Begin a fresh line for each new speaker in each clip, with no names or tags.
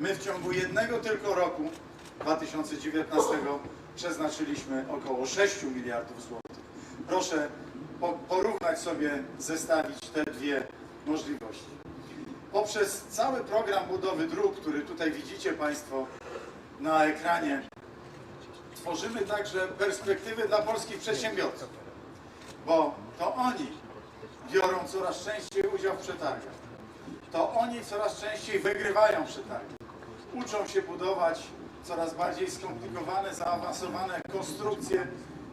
My w ciągu jednego tylko roku 2019 przeznaczyliśmy około 6 miliardów złotych. Proszę po, porównać sobie, zestawić te dwie możliwości. Poprzez cały program budowy dróg, który tutaj widzicie Państwo na ekranie, tworzymy także perspektywy dla polskich przedsiębiorców, bo to oni biorą coraz częściej udział w przetargach. To oni coraz częściej wygrywają przetargi. Uczą się budować coraz bardziej skomplikowane, zaawansowane konstrukcje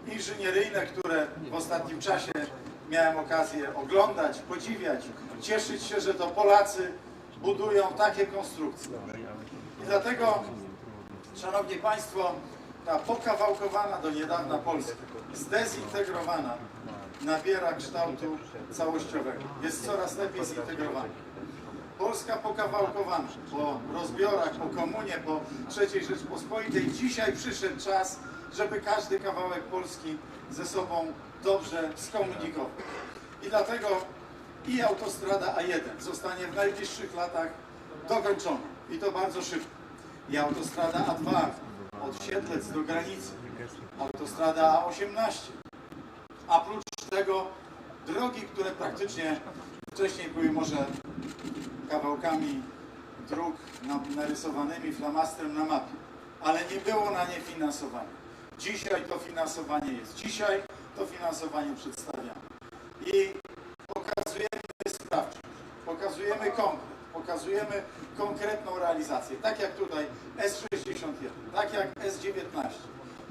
inżynieryjne, które w ostatnim czasie miałem okazję oglądać, podziwiać, cieszyć się, że to Polacy budują takie konstrukcje. I dlatego, Szanowni Państwo, ta pokawałkowana do niedawna Polska, zdezintegrowana, nabiera kształtu całościowego. Jest coraz lepiej zintegrowana. Polska pokawałkowana po rozbiorach, po komunie, po III Rzeczpospolitej. Dzisiaj przyszedł czas, żeby każdy kawałek Polski ze sobą dobrze skomunikował. I dlatego i autostrada A1 zostanie w najbliższych latach dokończona. I to bardzo szybko. I autostrada A2 od Siedlec do granicy. Autostrada A18. A prócz tego drogi, które praktycznie wcześniej były może kawałkami dróg na- narysowanymi flamastrem na mapie, ale nie było na nie finansowania. Dzisiaj to finansowanie jest. Dzisiaj to finansowanie przedstawiamy. I pokazujemy sprawczość, pokazujemy konkret, pokazujemy konkretną realizację, tak jak tutaj S61, tak jak S19,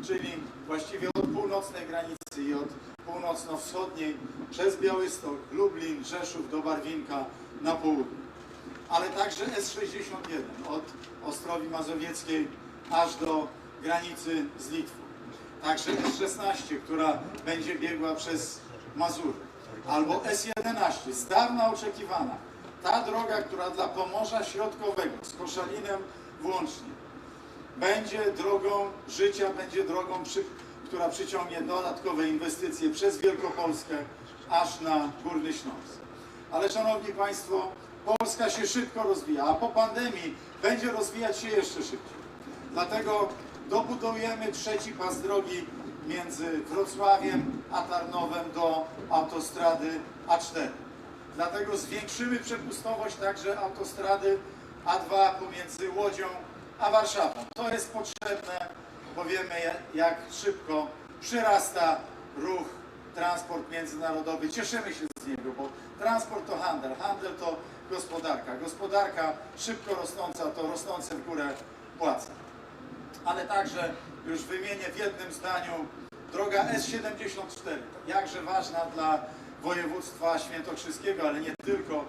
czyli właściwie od północnej granicy i od północno-wschodniej przez Białystok, Lublin, Rzeszów do Barwinka na południe. Ale także S61 od Ostrowi Mazowieckiej aż do granicy z Litwą. Także S16, która będzie biegła przez Mazury. Albo S11, z dawna oczekiwana. Ta droga, która dla Pomorza Środkowego, z Koszalinem włącznie, będzie drogą życia, będzie drogą, przy, która przyciągnie dodatkowe inwestycje przez Wielkopolskę aż na Górny Śląsk. Ale Szanowni Państwo, Polska się szybko rozwija, a po pandemii będzie rozwijać się jeszcze szybciej. Dlatego dobudujemy trzeci pas drogi między Wrocławiem a Tarnowem do autostrady A4. Dlatego zwiększymy przepustowość także autostrady A2 pomiędzy Łodzią a Warszawą. To jest potrzebne, bo wiemy jak szybko przyrasta ruch, transport międzynarodowy. Cieszymy się z niego, bo transport to handel, handel to gospodarka. Gospodarka szybko rosnąca to rosnące w górę płace. Ale także już wymienię w jednym zdaniu droga S74, jakże ważna dla województwa świętokrzyskiego, ale nie tylko,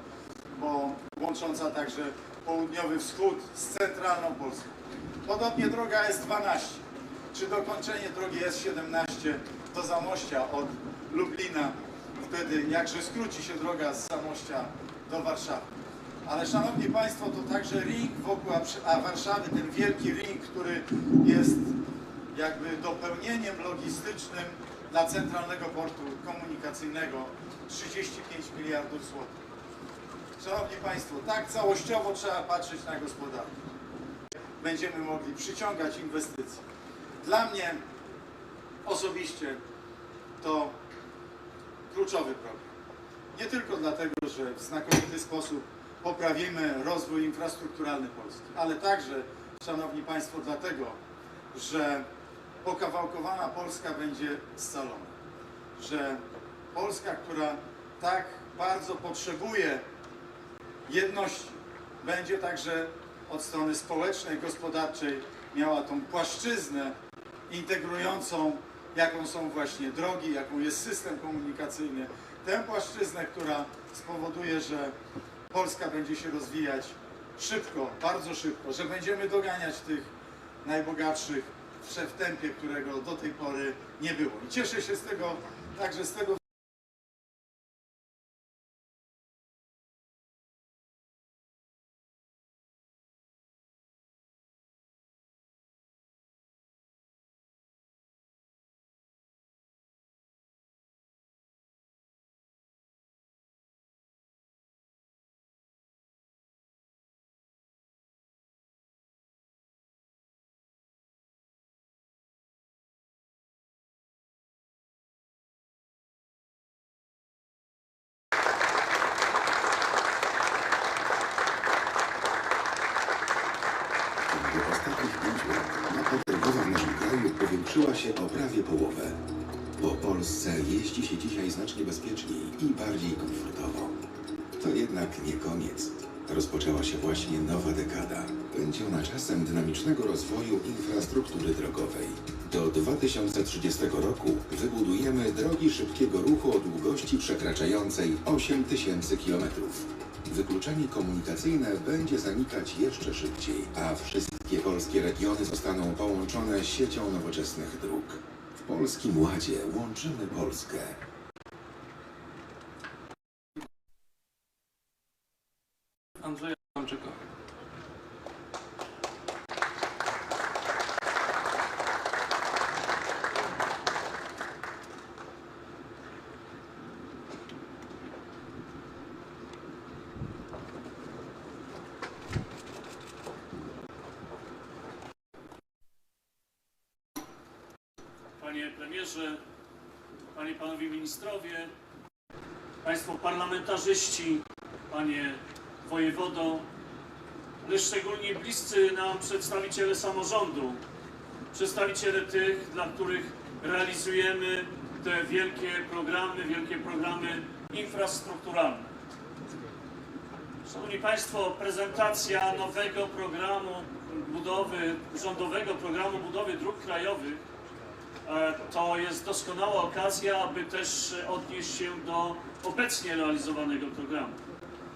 bo łącząca także południowy wschód z centralną Polską. Podobnie droga S12, czy dokończenie drogi S17 do Zamościa od Lublina, wtedy jakże skróci się droga z Zamościa do Warszawy. Ale Szanowni Państwo, to także ring wokół a Warszawy, ten wielki ring, który jest jakby dopełnieniem logistycznym dla Centralnego Portu Komunikacyjnego 35 miliardów złotych. Szanowni Państwo, tak całościowo trzeba patrzeć na gospodarkę. Będziemy mogli przyciągać inwestycje. Dla mnie osobiście to kluczowy program. Nie tylko dlatego, że w znakomity sposób poprawimy rozwój infrastrukturalny Polski, ale także, Szanowni Państwo, dlatego, że pokawałkowana Polska będzie scalona. Że Polska, która tak bardzo potrzebuje jedności, będzie także od strony społecznej, gospodarczej miała tą płaszczyznę integrującą, jaką są właśnie drogi, jaką jest system komunikacyjny. Tę płaszczyznę, która spowoduje, że Polska będzie się rozwijać szybko, bardzo szybko, że będziemy doganiać tych najbogatszych w tempie, którego do tej pory nie było. I cieszę się z tego, także z tego
się o prawie połowę. Po Polsce jeździ się dzisiaj znacznie bezpieczniej i bardziej komfortowo. To jednak nie koniec. Rozpoczęła się właśnie nowa dekada. Będzie ona czasem dynamicznego rozwoju infrastruktury drogowej. Do 2030 roku wybudujemy drogi szybkiego ruchu o długości przekraczającej 8 tysięcy kilometrów. Wykluczenie komunikacyjne będzie zanikać jeszcze szybciej, a wszystkie polskie regiony zostaną połączone siecią nowoczesnych dróg. W Polskim Ładzie łączymy Polskę.
Andrzeja. Panie premierze, panie i panowie ministrowie, państwo parlamentarzyści, panie wojewodo, ale szczególnie bliscy nam przedstawiciele samorządu, przedstawiciele tych, dla których realizujemy te wielkie programy, wielkie programy infrastrukturalne. Szanowni Państwo, prezentacja nowego programu budowy, rządowego programu budowy dróg krajowych to jest doskonała okazja, aby też odnieść się do obecnie realizowanego programu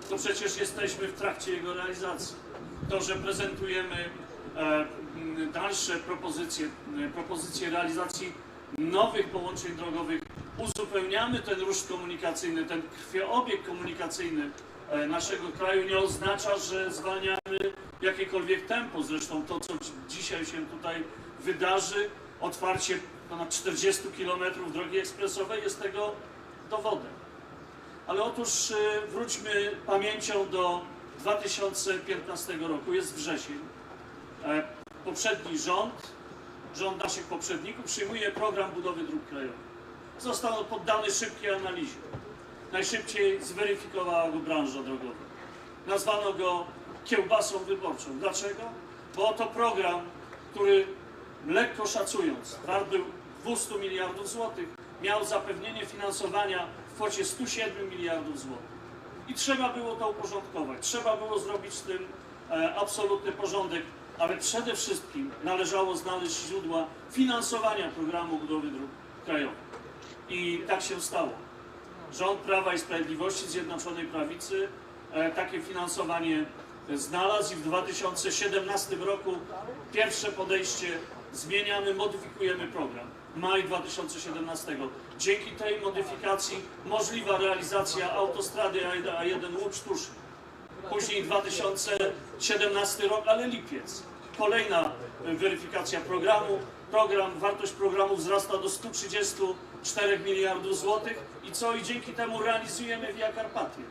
to przecież jesteśmy w trakcie jego realizacji. To, że prezentujemy e, dalsze propozycje, propozycje realizacji nowych połączeń drogowych, uzupełniamy ten rusz komunikacyjny, ten krwioobieg komunikacyjny e, naszego kraju, nie oznacza, że zwalniamy jakiekolwiek tempo. Zresztą to, co dzi- dzisiaj się tutaj wydarzy, otwarcie ponad 40 km drogi ekspresowej jest tego dowodem. Ale otóż y, wróćmy pamięcią do 2015 roku. Jest wrzesień. E, Poprzedni rząd, rząd naszych poprzedników, przyjmuje program budowy dróg krajowych. Został on poddany szybkiej analizie. Najszybciej zweryfikowała go branża drogowa. Nazwano go kiełbasą wyborczą. Dlaczego? Bo to program, który lekko szacując, wart był 200 miliardów złotych, miał zapewnienie finansowania w kwocie 107 miliardów złotych. I trzeba było to uporządkować, trzeba było zrobić z tym e, absolutny porządek, ale przede wszystkim należało znaleźć źródła finansowania programu budowy dróg krajowych. I tak się stało. Rząd Prawa i Sprawiedliwości, Zjednoczonej Prawicy e, takie finansowanie znalazł i w 2017 roku pierwsze podejście zmieniamy, modyfikujemy program. Maj 2017. Dzięki tej modyfikacji możliwa realizacja autostrady A1 Łódź-Tuszyn. Później 2017 rok, ale lipiec. Kolejna e, weryfikacja programu. Program, wartość programu wzrasta do 134 miliardów złotych i co? I dzięki temu realizujemy Via Carpatia.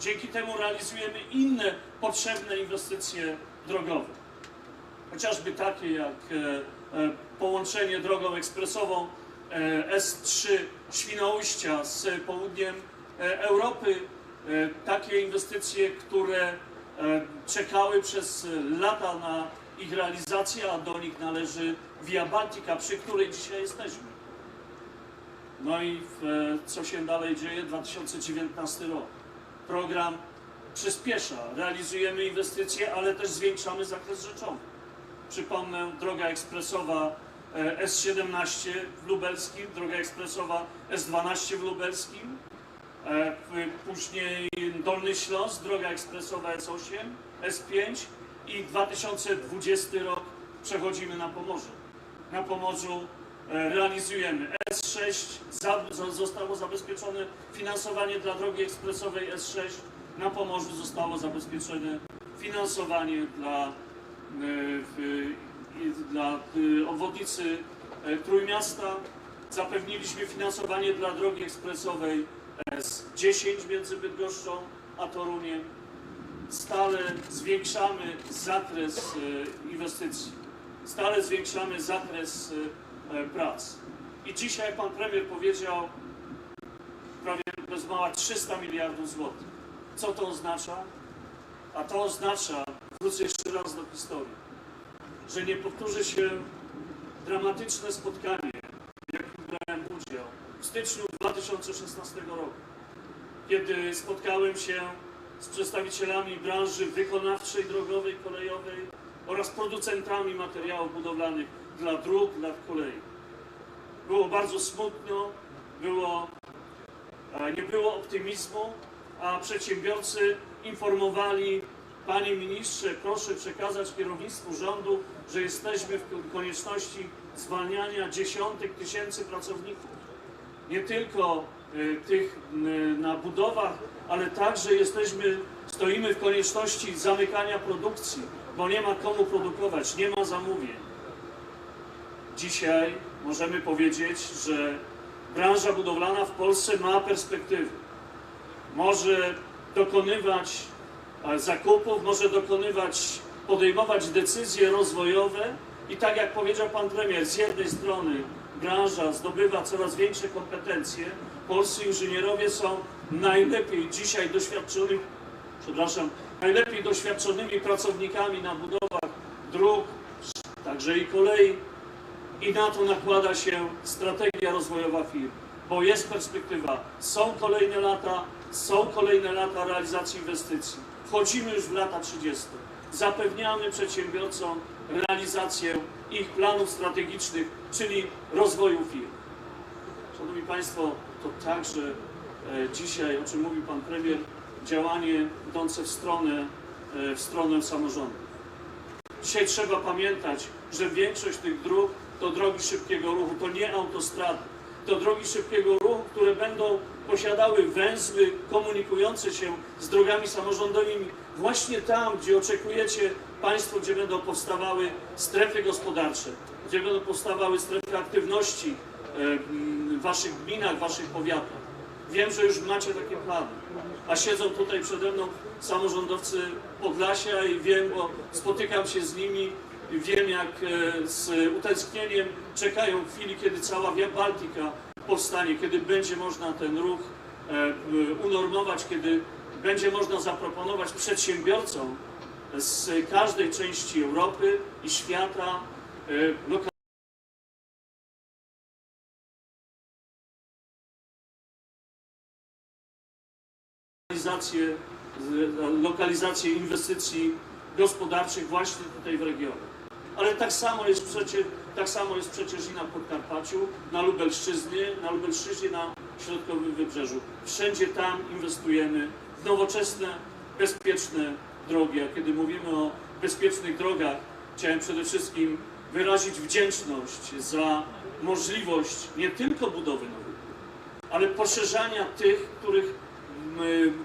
Dzięki temu realizujemy inne potrzebne inwestycje drogowe. Chociażby takie jak e, e, połączenie drogą ekspresową e, S3 Świnoujścia z południem e, Europy. E, takie inwestycje, które czekały przez lata na ich realizację, a do nich należy Via Baltica, przy której dzisiaj jesteśmy. No i w, co się dalej dzieje? 2019 rok. Program przyspiesza, realizujemy inwestycje, ale też zwiększamy zakres rzeczowy. Przypomnę, droga ekspresowa S17 w Lubelskim, droga ekspresowa S12 w Lubelskim, e, później Dolny Śląsk, droga ekspresowa S8, S5 i 2020 rok przechodzimy na Pomorze. Na Pomorzu e, realizujemy S6, za, za, zostało zabezpieczone finansowanie dla drogi ekspresowej S6, na Pomorzu zostało zabezpieczone finansowanie dla, e, dla e, obwodnicy e, Trójmiasta. Zapewniliśmy finansowanie dla drogi ekspresowej S10 między Bydgoszczą a Toruniem. Stale zwiększamy zakres e, inwestycji, stale zwiększamy zakres e, e, prac. I dzisiaj, pan premier powiedział, prawie bez mała 300 miliardów złotych. Co to oznacza? A to oznacza, wrócę jeszcze raz do historii, że nie powtórzy się dramatyczne spotkanie w styczniu 2016 roku, kiedy spotkałem się z przedstawicielami branży wykonawczej, drogowej, kolejowej oraz producentami materiałów budowlanych dla dróg, dla kolei. Było bardzo smutno, było, e, nie było optymizmu, a przedsiębiorcy informowali Panie Ministrze, proszę przekazać kierownictwu rządu, że jesteśmy w konieczności zwalniania dziesiątek tysięcy pracowników. Nie tylko y, tych y, na budowach, ale także jesteśmy, stoimy w konieczności zamykania produkcji, bo nie ma komu produkować, nie ma zamówień. Dzisiaj możemy powiedzieć, że branża budowlana w Polsce ma perspektywy. Może dokonywać zakupów, może dokonywać, podejmować decyzje rozwojowe i tak jak powiedział pan premier, z jednej strony branża zdobywa coraz większe kompetencje, polscy inżynierowie są najlepiej dzisiaj doświadczonymi, przepraszam, najlepiej doświadczonymi pracownikami na budowach dróg, także i kolei i na to nakłada się strategia rozwojowa firm, bo jest perspektywa, są kolejne lata, są kolejne lata realizacji inwestycji. Wchodzimy już w lata 30. Zapewniamy przedsiębiorcom realizację ich planów strategicznych, czyli rozwoju firm. Szanowni Państwo, to także e, dzisiaj, o czym mówił Pan Premier, działanie idące w stronę, e, w stronę samorządu. Dzisiaj trzeba pamiętać, że większość tych dróg to drogi szybkiego ruchu, to nie autostrady. To drogi szybkiego ruchu, które będą posiadały węzły komunikujące się z drogami samorządowymi właśnie tam, gdzie oczekujecie Państwo, gdzie będą powstawały strefy gospodarcze, gdzie będą powstawały strefy aktywności e, w Waszych gminach, w Waszych powiatach. Wiem, że już macie takie plany, a siedzą tutaj przede mną samorządowcy Podlasia i wiem, bo spotykam się z nimi wiem, jak e, z utęsknieniem czekają chwili, kiedy cała Via Baltica powstanie, kiedy będzie można ten ruch e, unormować, kiedy będzie można zaproponować przedsiębiorcom z każdej części Europy i świata e, loka- lokalizację, lokalizację inwestycji gospodarczych właśnie tutaj w regionie. Ale tak samo jest przecież, tak samo jest przecież i na Podkarpaciu, na na Lubelszczyźnie, na środkowym wybrzeżu. Wszędzie tam inwestujemy w nowoczesne, bezpieczne drogi. A kiedy mówimy o bezpiecznych drogach, chciałem przede wszystkim wyrazić wdzięczność za możliwość nie tylko budowy nowych, ale poszerzania tych, których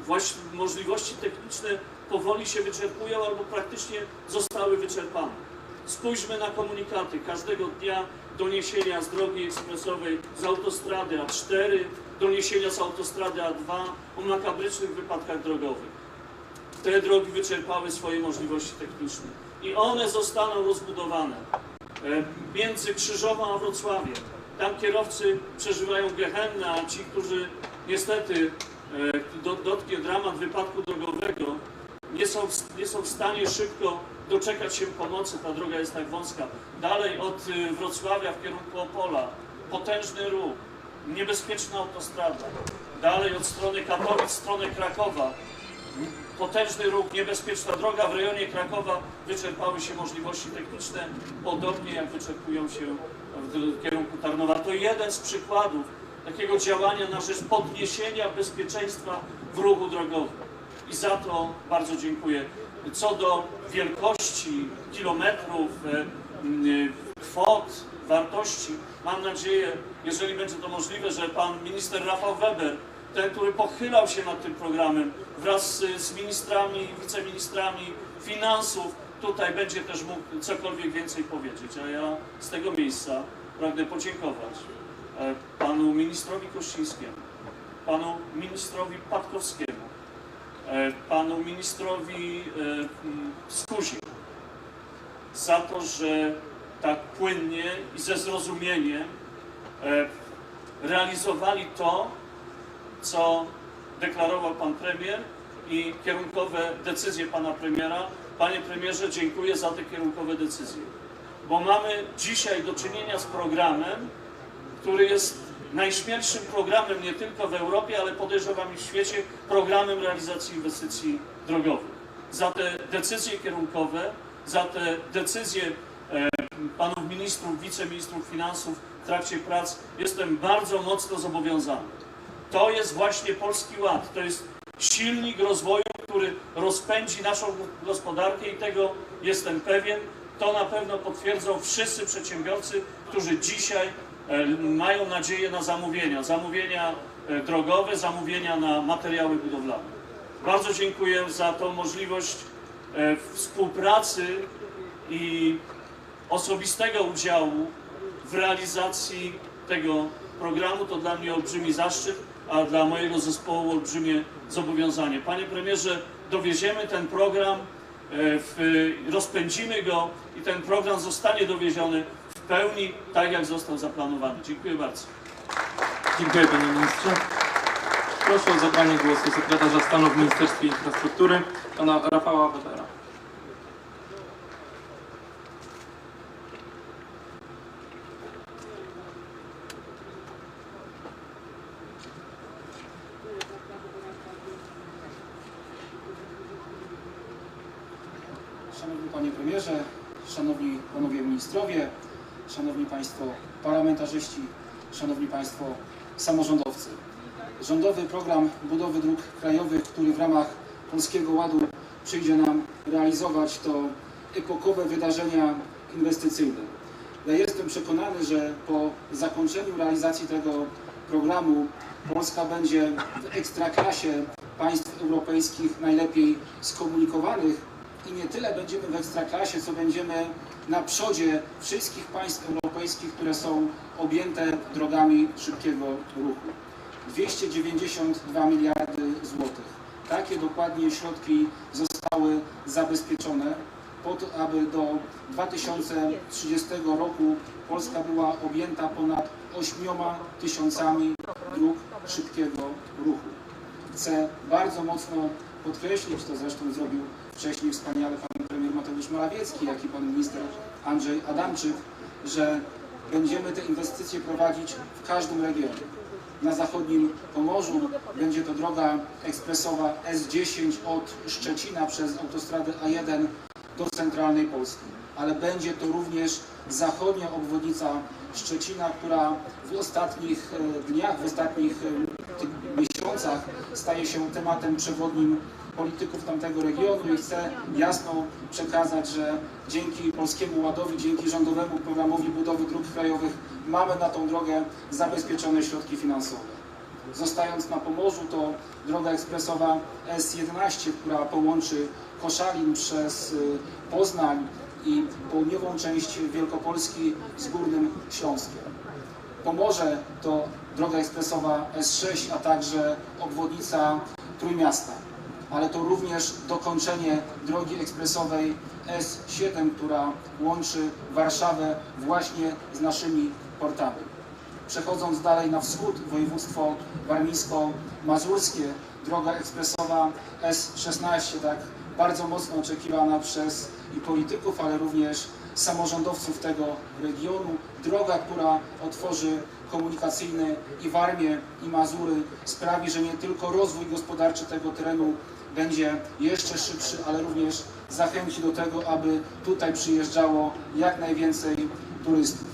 właśnie możliwości techniczne powoli się wyczerpują albo praktycznie zostały wyczerpane. Spójrzmy na komunikaty. Każdego dnia doniesienia z drogi ekspresowej, z autostrady A4, doniesienia z autostrady A2 o makabrycznych wypadkach drogowych. Te drogi wyczerpały swoje możliwości techniczne i one zostaną rozbudowane. E, Między Krzyżową a Wrocławiem. Tam kierowcy przeżywają gehennę, a ci, którzy niestety e, do- dotknie dramat wypadku drogowego, nie są, w- nie są w stanie szybko doczekać się pomocy. Ta droga jest tak wąska. Dalej od y, Wrocławia w kierunku Opola potężny ruch, niebezpieczna autostrada. Dalej od strony Katowic w stronę Krakowa potężny ruch, niebezpieczna droga w rejonie Krakowa wyczerpały się możliwości techniczne, podobnie jak wyczerpują się w kierunku Tarnowa. To jeden z przykładów takiego działania na rzecz podniesienia bezpieczeństwa w ruchu drogowym. I za to bardzo dziękuję. Co do wielkości kilometrów, e, m, kwot, wartości, mam nadzieję, jeżeli będzie to możliwe, że pan minister Rafał Weber ten, który pochylał się nad tym programem wraz z, ministrami, wiceministrami finansów, tutaj będzie też mógł cokolwiek więcej powiedzieć. A ja z tego miejsca pragnę podziękować e, panu ministrowi Kościńskiemu, panu ministrowi Patkowskiemu, e, panu ministrowi e, m, Skuzie za to, że tak płynnie i ze zrozumieniem e, realizowali to, co deklarował pan premier i kierunkowe decyzje pana premiera. Panie premierze, dziękuję za te kierunkowe decyzje, bo mamy dzisiaj do czynienia z programem, który jest najśmielszym programem nie tylko w Europie, ale podejrzewam i w świecie, programem realizacji inwestycji drogowych. Za te decyzje kierunkowe, za te decyzje e, panów ministrów, wiceministrów finansów w trakcie prac jestem bardzo mocno zobowiązany. To jest właśnie Polski Ład, to jest silnik rozwoju, który rozpędzi naszą gospodarkę i tego jestem pewien. To na pewno potwierdzą wszyscy przedsiębiorcy, którzy dzisiaj mają nadzieję na zamówienia, zamówienia e, drogowe, zamówienia na materiały budowlane. Bardzo dziękuję za tą możliwość e, współpracy i osobistego udziału w realizacji tego programu. To dla mnie olbrzymi zaszczyt, a dla mojego zespołu olbrzymie zobowiązanie. Panie premierze, dowieziemy ten program, e, rozpędzimy go i ten program zostanie dowieziony w pełni tak, jak został zaplanowany. Dziękuję bardzo.
Dziękuję panie ministrze. Proszę o zabranie głosu sekretarza stanu w Ministerstwie Infrastruktury, pana Rafała Webera.
Szanowny Panie Premierze, Szanowni Panowie Ministrowie, Szanowni Państwo Parlamentarzyści, Szanowni Państwo Samorządowcy. Rządowy program budowy dróg krajowych, który w ramach Polskiego Ładu przyjdzie nam realizować, to epokowe wydarzenia inwestycyjne. Ja jestem przekonany, że po zakończeniu realizacji tego programu Polska będzie w ekstraklasie państw europejskich najlepiej skomunikowanych i nie tyle będziemy w ekstraklasie, co będziemy na przodzie wszystkich państw europejskich, które są objęte drogami szybkiego ruchu. 292 miliardy złotych. Takie dokładnie środki zostały zabezpieczone po to, aby do 2030 roku Polska była objęta ponad 8 tysiącami dróg szybkiego ruchu. Chcę bardzo mocno podkreślić, to zresztą zrobił wcześniej wspaniale pan Mateusz Morawiecki, jak i pan minister Andrzej Adamczyk, że będziemy te inwestycje prowadzić w każdym regionie. Na zachodnim Pomorzu będzie to droga ekspresowa S10 od Szczecina przez autostradę A1 do centralnej Polski. Ale będzie to również zachodnia obwodnica Szczecina, która w ostatnich e, dniach, w ostatnich e, miesiącach staje się tematem przewodnim polityków tamtego regionu i chcę jasno przekazać, że dzięki Polskiemu Ładowi, dzięki rządowemu programowi budowy dróg krajowych mamy na tą drogę zabezpieczone środki finansowe. Zostając na Pomorzu, to droga ekspresowa S11, która połączy Koszalin przez y, Poznań i południową część Wielkopolski z Górnym Śląskiem. Pomorze to droga ekspresowa S6, a także obwodnica Trójmiasta. Ale to również dokończenie drogi ekspresowej S7, która łączy Warszawę właśnie z naszymi portami. Przechodząc dalej na wschód, województwo warmińsko-mazurskie, droga ekspresowa S16, tak bardzo mocno oczekiwana przez i polityków, ale również samorządowców tego regionu. Droga, która otworzy komunikacyjny i Warmię, i Mazury, sprawi, że nie tylko rozwój gospodarczy tego terenu będzie jeszcze szybszy, ale również zachęci do tego, aby tutaj przyjeżdżało jak najwięcej turystów.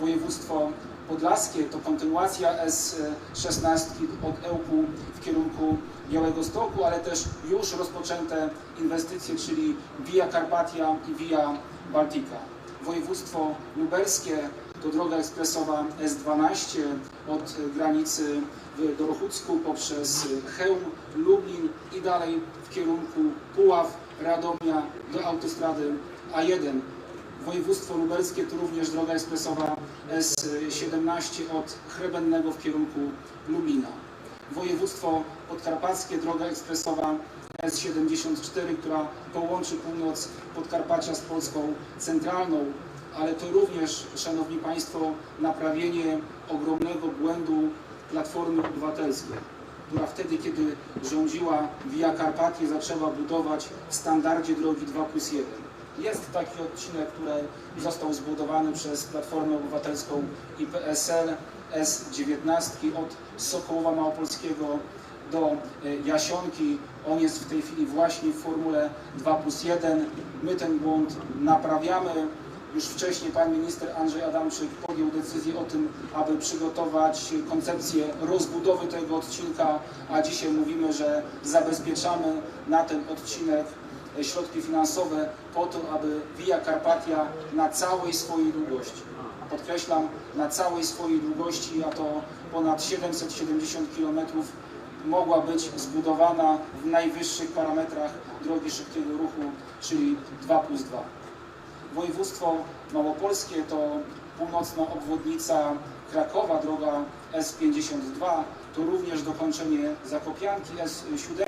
Województwo podlaskie to kontynuacja S16 od Ełku w kierunku Białego Stoku, ale też już rozpoczęte inwestycje, czyli Via Carpatia i Via Baltica. Województwo lubelskie to droga ekspresowa S12 od granicy w Dorochucku poprzez Chełm, Lublin i dalej w kierunku Puław, Radomia do autostrady A1. Województwo lubelskie to również droga ekspresowa S17 od Chrebennego w kierunku Lublina. Województwo podkarpackie, droga ekspresowa S74, która połączy północ Podkarpacia z Polską centralną, ale to również, Szanowni Państwo, naprawienie ogromnego błędu Platformy Obywatelskiej, która wtedy, kiedy rządziła Via Carpatia, zaczęła budować w standardzie drogi 2 plus 1. Jest taki odcinek, który został zbudowany przez Platformę Obywatelską i PSL S19 od Sokołowa Małopolskiego do e, Jasionki. On jest w tej chwili właśnie w formule 2 plus 1. My ten błąd naprawiamy. Już wcześniej pan minister Andrzej Adamczyk podjął decyzję o tym, aby przygotować koncepcję rozbudowy tego odcinka, a dzisiaj mówimy, że zabezpieczamy na ten odcinek środki finansowe po to, aby Via Carpatia na całej swojej długości, podkreślam, na całej swojej długości, a to ponad 770 km, mogła być zbudowana w najwyższych parametrach drogi szybkiego ruchu, czyli 2 plus 2. Województwo małopolskie to północna obwodnica Krakowa, droga S52, to również dokończenie Zakopianki S7,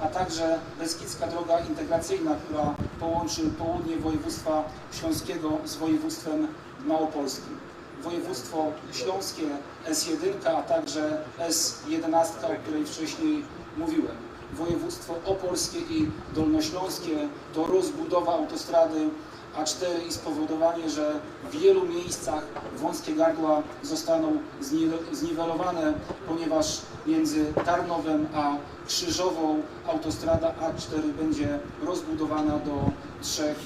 a także Beskidzka Droga Integracyjna, która połączy południe województwa śląskiego z województwem małopolskim. Województwo śląskie S1, a także S11, o której wcześniej mówiłem. Województwo opolskie i dolnośląskie to rozbudowa autostrady A4 i spowodowanie, że w wielu miejscach wąskie gardła zostaną zniwelowane, ponieważ między Tarnowem a Krzyżową autostrada A4 będzie rozbudowana do trzech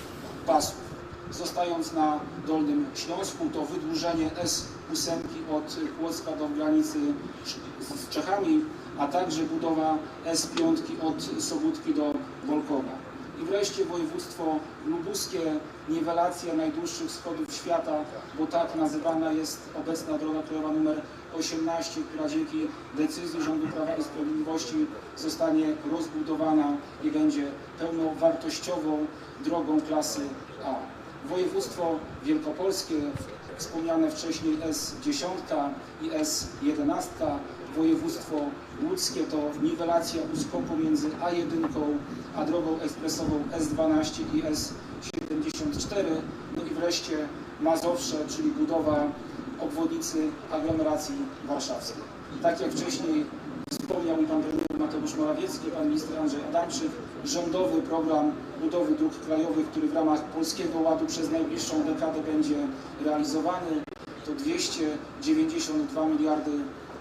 pasów. Zostając na Dolnym Śląsku, to wydłużenie S8 od Płocka do granicy z Czechami, a także budowa S5 od Sobótki do Wolkowa. I wreszcie województwo lubuskie, niwelacja najdłuższych schodów świata, bo tak nazywana jest obecna droga krajowa numer 18, która dzięki decyzji rządu Prawa i Sprawiedliwości zostanie rozbudowana i będzie pełnowartościową drogą klasy A. Województwo wielkopolskie, wspomniane wcześniej S10 i S11, województwo łódzkie to niwelacja uskoku między A1 a drogą ekspresową S12 i S74, no i wreszcie Mazowsze, czyli budowa obwodnicy aglomeracji warszawskiej. Tak jak wcześniej wspomniał mi pan premier Mateusz Morawiecki, pan minister Andrzej Adamczyk, rządowy program budowy dróg krajowych, który w ramach Polskiego Ładu przez najbliższą dekadę będzie realizowany, to 292 miliardy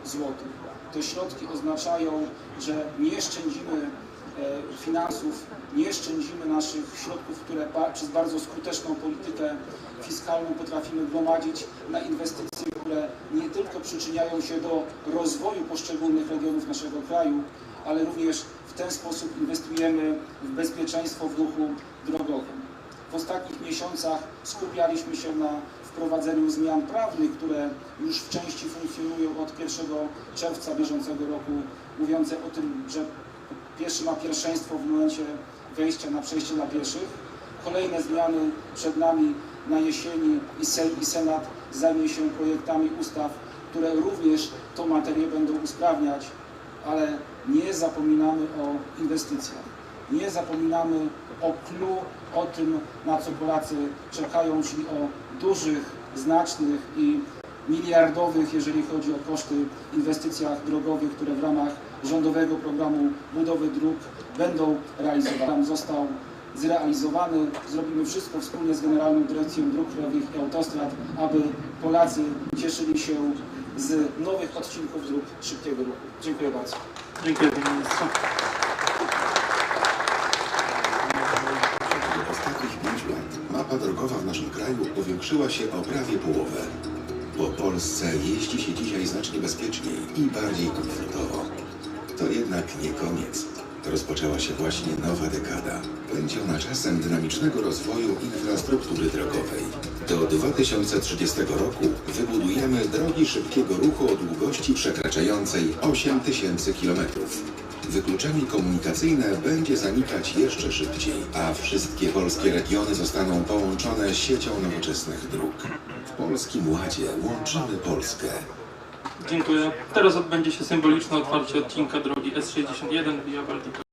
złotych. Te środki oznaczają, że nie szczędzimy e, finansów, nie szczędzimy naszych środków, które przez bardzo skuteczną politykę fiskalną potrafimy gromadzić na inwestycje, które nie tylko przyczyniają się do rozwoju poszczególnych regionów naszego kraju, ale również w ten sposób inwestujemy w bezpieczeństwo w ruchu drogowym. W ostatnich miesiącach skupialiśmy się na wprowadzeniu zmian prawnych, które już w części funkcjonują od 1 czerwca bieżącego roku, mówiące o tym, że pieszy ma pierwszeństwo w momencie wejścia na przejście dla pieszych. Kolejne zmiany przed nami na jesieni i Senat zajmie się projektami ustaw, które również tą materię będą usprawniać, ale nie zapominamy o inwestycjach. Nie zapominamy o clue, o tym, na co Polacy czekają, czyli o dużych, znacznych i miliardowych, jeżeli chodzi o koszty, inwestycjach drogowych, które w ramach rządowego programu budowy dróg będą realizowane. Został zrealizowany. Zrobimy wszystko wspólnie z Generalną Dyrekcją Dróg Krajowych i Autostrad, aby Polacy cieszyli się z nowych odcinków dróg szybkiego ruchu. Dziękuję bardzo.
Dziękuję.
Mapa drogowa w naszym kraju powiększyła się o prawie połowę. Po Polsce jeździ się dzisiaj znacznie bezpieczniej i bardziej komfortowo. To jednak nie koniec. Rozpoczęła się właśnie nowa dekada. Będzie ona czasem dynamicznego rozwoju infrastruktury drogowej. Do 2030 roku wybudujemy drogi szybkiego ruchu o długości przekraczającej 8 tysięcy kilometrów. Wykluczenie komunikacyjne będzie zanikać jeszcze szybciej, a wszystkie polskie regiony zostaną połączone siecią nowoczesnych dróg. W Polskim Ładzie łączymy Polskę.
Dziękuję. Teraz odbędzie się symboliczne otwarcie odcinka drogi S61 Via Baltica.